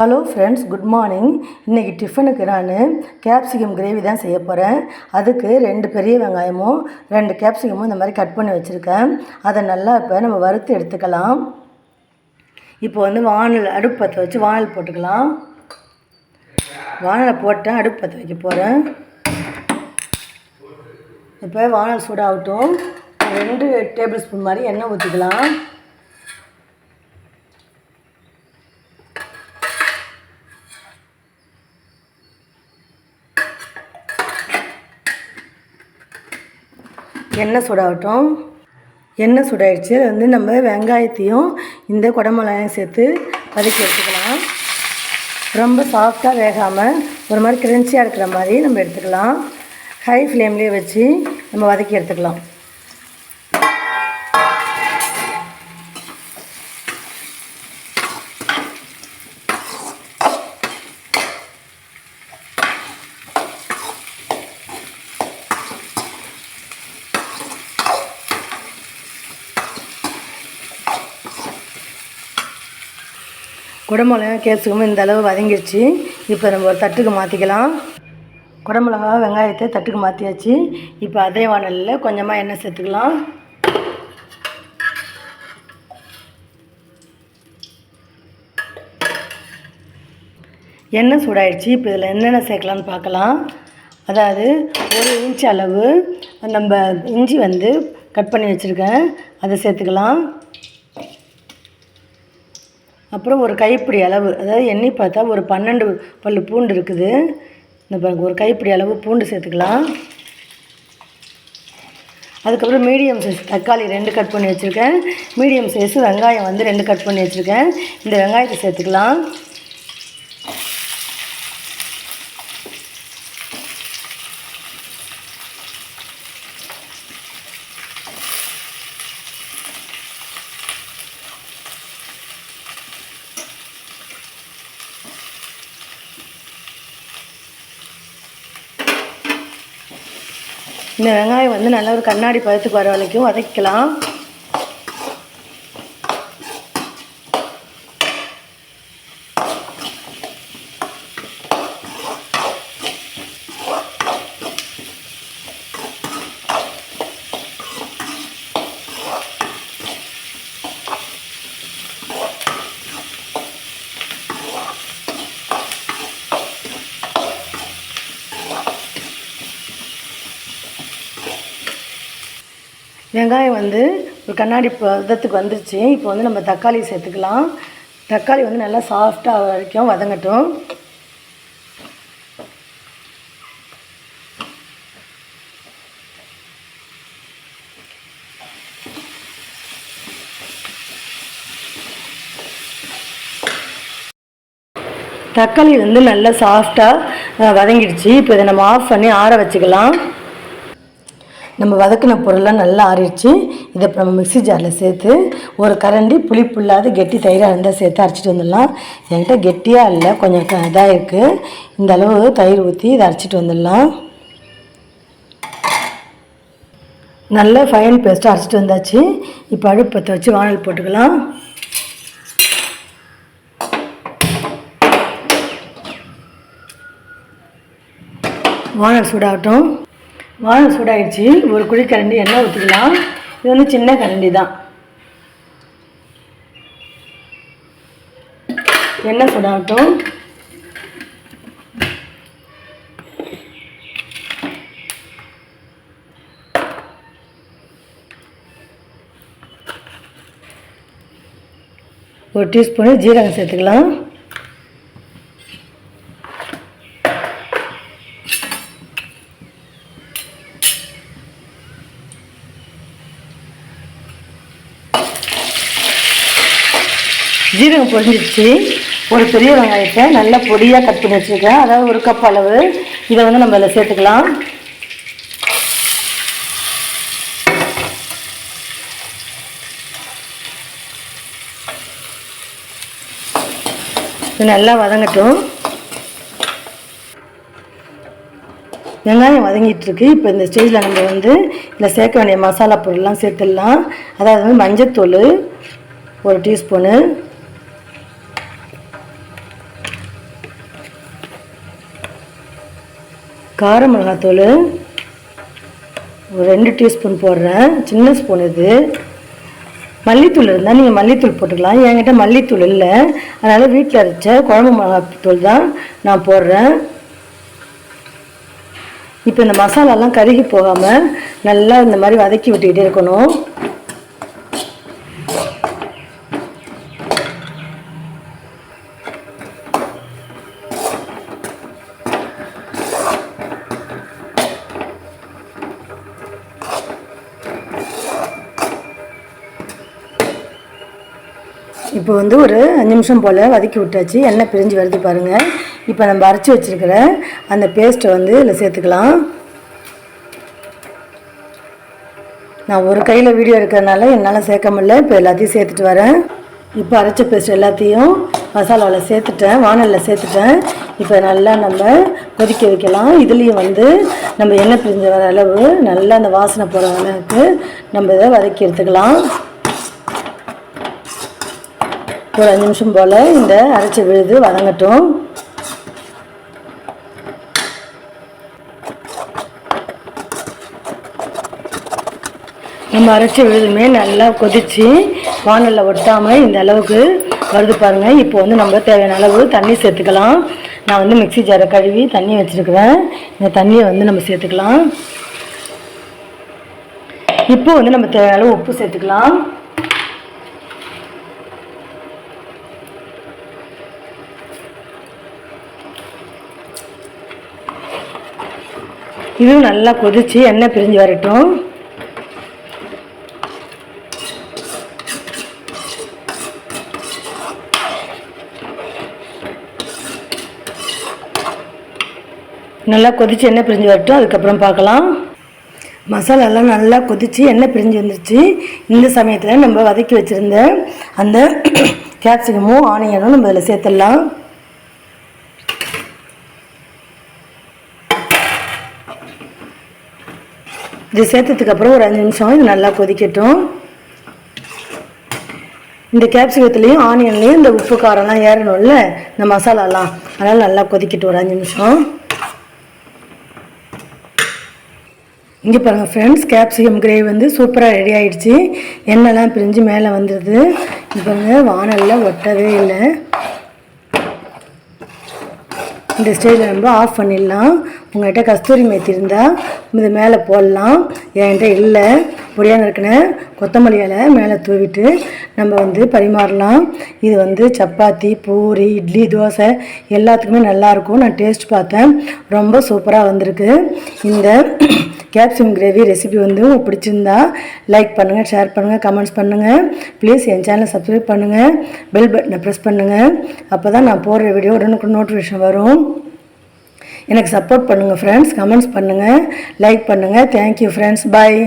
Hello friends good morning இன்றைக்கி டிஃபனுக்கு நான் கேப்சிகம் கிரேவி தான் செய்ய போகிறேன் அதுக்கு ரெண்டு பெரிய வெங்காயமும் ரெண்டு கேப்சிகமும் இந்த மாதிரி கட் பண்ணி வச்சுருக்கேன். அதை நல்லா இப்போ நம்ம வறுத்து எடுத்துக்கலாம். இப்போ வந்து வானல் அடுப்பு பற்ற வச்சு வானல் போட்டுக்கலாம். வானலை போட்டேன் அடுப்பு பற்ற வைக்க போகிறேன் இப்போ வானல் சூடாகட்டும். ரெண்டு டேபிள் ஸ்பூன் மாதிரி எண்ணெய் ஊற்றிக்கலாம் எண்ணெய் சூடாகட்டும். எண்ணெய் சூடாயிடுச்சு அது வந்து நம்ம வெங்காயத்தையும் இந்த குடமிளகாயும் சேர்த்து வதக்கி எடுத்துக்கலாம். ரொம்ப சாஃப்டாக வேகாமல் ஒரு மாதிரி கிரன்ச்சியாக இருக்கிற மாதிரி நம்ம எடுத்துக்கலாம். ஹை ஃப்ளேம்லேயே வச்சு நம்ம வதக்கி எடுத்துக்கலாம். குடமிளகாய் கேப்சிகமும் இந்த அளவு வதங்கிடுச்சு இப்போ நம்ம ஒரு தட்டுக்கு மாற்றிக்கலாம் குடமிளகா வெங்காயத்தை தட்டுக்கு மாற்றியாச்சு இப்போ அதே வானலில் கொஞ்சமாக எண்ணெய் சேர்த்துக்கலாம். எண்ணெய் சூடாயிடுச்சு. இப்போ இதில் என்னென்ன சேர்க்கலான்னு பார்க்கலாம். அதாவது ஒரு இன்ச் அளவு நம்ம இஞ்சி வந்து கட் பண்ணி வச்சுருக்கேன். அதை சேர்த்துக்கலாம். அப்புறம் ஒரு கைப்பிடி அளவு அதாவது எண்ணெய் பார்த்தா ஒரு பன்னெண்டு பல் பூண்டு இருக்குது. இந்த பாருங்கள் ஒரு கைப்பிடி அளவு பூண்டு சேர்த்துக்கலாம். அதுக்கப்புறம் மீடியம் சைஸ் தக்காளி ரெண்டு கட் பண்ணி வச்சுருக்கேன். மீடியம் சைஸ் வெங்காயம் வந்து ரெண்டு கட் பண்ணி வச்சுருக்கேன். இந்த வெங்காயத்தை சேர்த்துக்கலாம். இந்த வெங்காயம் வந்து நல்லா ஒரு கண்ணாடி பதத்துக்கு வர வரைக்கும் வதக்கலாம் வெங்காயம் வந்து ஒரு கண்ணாடி பதத்துக்கு வந்துருச்சு. இப்போ வந்து நம்ம தக்காளி சேர்த்துக்கலாம். தக்காளி வந்து நல்லா சாஃப்டாக வரைக்கும் வதங்கட்டும். தக்காளி வந்து நல்லா சாஃப்டாக வதங்கிடுச்சு. இப்போ இதை நம்ம ஆஃப் பண்ணி ஆற வச்சுக்கலாம். நம்ம வதக்கின பொருள்லாம் நல்லா ஆறிடுச்சு. இதை இப்போ நம்ம மிக்ஸி ஜாரில் சேர்த்து ஒரு கரண்டி புளிப்பு இல்லாத கெட்டி தயிராக இருந்தால் சேர்த்து அரைச்சிட்டு வந்துடலாம். என்கிட்ட கெட்டியாக இல்லை கொஞ்சம் இதாக இருக்குது இந்த அளவு தயிர் ஊற்றி இதை அரைச்சிட்டு வந்துடலாம். நல்ல ஃபைன் பேஸ்ட்டு அரைச்சிட்டு வந்தாச்சு. இப்போ அடுப்பு வச்சு வானல் போட்டுக்கலாம். வானல் சூடாகட்டும். வானல் சூடாகிடுச்சு ஒரு குழி கரண்டி எண்ணெய் ஊற்றிக்கலாம் இது வந்து சின்ன கரண்டி தான் எண்ணெய் சூடாகட்டும். ஒரு டீஸ்பூனு ஜீரகம் சேர்த்துக்கலாம். ஜீரகம் பொரிஞ்சிடுச்சு ஒரு பெரிய வெங்காயத்தை நல்லா பொடியாக கட் பண்ணி வச்சுருக்கேன். அதாவது ஒரு கப் அளவு. இதை வந்து நம்ம இதில் சேர்த்துக்கலாம். இது நல்லா வதங்கட்டும். வெங்காயம் வதங்கிட்டுருக்கு. இப்போ இந்த ஸ்டேஜில் நம்ம வந்து இதில் சேர்க்க வேண்டிய மசாலா பொருள்லாம் சேர்த்துடலாம். அதாவது வந்து மஞ்சத்தூள் ஒரு டீஸ்பூனு. கார மிளகாத்தூள் ஒரு ரெண்டு டீஸ்பூன் போடுறேன். சின்ன ஸ்பூன் இது. மல்லித்தூள் இருந்தால் நீங்கள் மல்லித்தூள் போட்டுக்கலாம். என்கிட்ட மல்லித்தூள் இல்லை. அதனால் வீட்டில் அரைச்ச குழம்பு மிளகாத்தூள் தான் நான் போடுறேன். இப்போ இந்த மசாலாலாம் கருகி போகாமல் நல்லா இந்த மாதிரி வதக்கி விட்டுக்கிட்டே இருக்கணும். இப்போ வந்து ஒரு அஞ்சு நிமிஷம் போல் வதக்கி விட்டாச்சு. எண்ணெய் பிரிஞ்சு வருது பாருங்கள் இப்போ நம்ம அரைச்சி வச்சுருக்கிற அந்த பேஸ்ட்டை வந்து இதில் சேர்த்துக்கலாம். நான் ஒரு கையில் வீடியோ இருக்கிறதுனால என்னால் சேர்க்க முடியல. இப்போ எல்லாத்தையும் சேர்த்துட்டு வரேன். இப்போ அரைச்ச பேஸ்ட் எல்லாத்தையும் மசாலாவில் சேர்த்துட்டேன். வானலில் சேர்த்துட்டேன். இப்போ நல்லா நம்ம கொதிக்க வைக்கலாம். இதுலேயும் வந்து நம்ம எண்ணெய் பிரிஞ்ச வர அளவு நல்லா அந்த வாசனை போகிற அளவுக்கு நம்ம இதை வதக்கி எடுத்துக்கலாம். ஒரு அஞ்சு நிமிஷம் போல் இந்த அரைச்ச விழுது வதங்கட்டும். நம்ம அரைச்ச விழுதுமே நல்லா கொதித்து வானலில் ஒட்டாமல் இந்த அளவுக்கு வருது பாருங்கள் இப்போ வந்து நம்ம தேவையான அளவு தண்ணி சேர்த்துக்கலாம். நான் வந்து மிக்ஸி ஜாரை கழுவி தண்ணி வச்சுருக்கிறேன். இந்த தண்ணியை வந்து நம்ம சேர்த்துக்கலாம். இப்போ வந்து நம்ம தேவையான அளவு உப்பு சேர்த்துக்கலாம். இதுவும் நல்லா கொதிச்சு எண்ணெய் பிரிஞ்சு வரட்டும். நல்லா கொதிச்சு எண்ணெய் பிரிஞ்சு வரட்டும். அதுக்கப்புறம் பார்க்கலாம். மசாலாலாம் நல்லா கொதித்து எண்ணெய் பிரிஞ்சு வந்துருச்சு. இந்த சமயத்தில் நம்ம வதக்கி வச்சுருந்த அந்த கேப்சிகமும் ஆனியனும் நம்ம இதில் சேர்த்துடலாம். இது சேர்த்ததுக்கப்புறம் ஒரு அஞ்சு நிமிஷம் இது நல்லா கொதிக்கட்டும். இந்த கேப்சிகத்துலேயும் ஆனியன்லேயும் இந்த உப்பு காரம்லாம் ஏறணும்ல இந்த மசாலாலாம். அதனால் நல்லா கொதிக்கட்டும் ஒரு அஞ்சு நிமிஷம். இங்கே பாருங்கள் ஃப்ரெண்ட்ஸ் கேப்சிகம் கிரேவி வந்து சூப்பராக ரெடி ஆகிடுச்சு எண்ணெய்லாம் பிரிஞ்சு மேலே வந்துடுது இப்போ வானலில் ஒட்டவே இல்லை. இந்த ஸ்டேஜில் நம்ம ஆஃப் பண்ணிடலாம். உங்கள்கிட்ட கஸ்தூரி மேத்தி இருந்தால் இது மேலே போடலாம். என்கிட்ட இல்லை. பொடியாக இருக்கிற கொத்தமல்லி இலை மேலே தூவிட்டு நம்ம வந்து பரிமாறலாம். இது வந்து சப்பாத்தி பூரி இட்லி தோசை எல்லாத்துக்குமே நல்லாயிருக்கும் நான் டேஸ்ட் பார்த்தேன். ரொம்ப சூப்பராக வந்திருக்கு. இந்த கேப்சிகம் கிரேவி ரெசிபி வந்து உங்களுக்கு பிடிச்சிருந்தா லைக் பண்ணுங்கள் ஷேர் பண்ணுங்கள் கமெண்ட்ஸ் பண்ணுங்கள் ப்ளீஸ் என் சேனலை சப்ஸ்கிரைப் பண்ணுங்கள் பெல் பட்டனை ப்ரெஸ் பண்ணுங்கள் அப்போ தான் நான் போடுற வீடியோ உடனுக்குடன் நோட்டிஃபிகேஷன் வரும். எனக்கு சப்போர்ட் பண்ணுங்கள் ஃப்ரெண்ட்ஸ் கமெண்ட்ஸ் பண்ணுங்கள் லைக் பண்ணுங்கள் தேங்க்யூ ஃப்ரெண்ட்ஸ் பாய்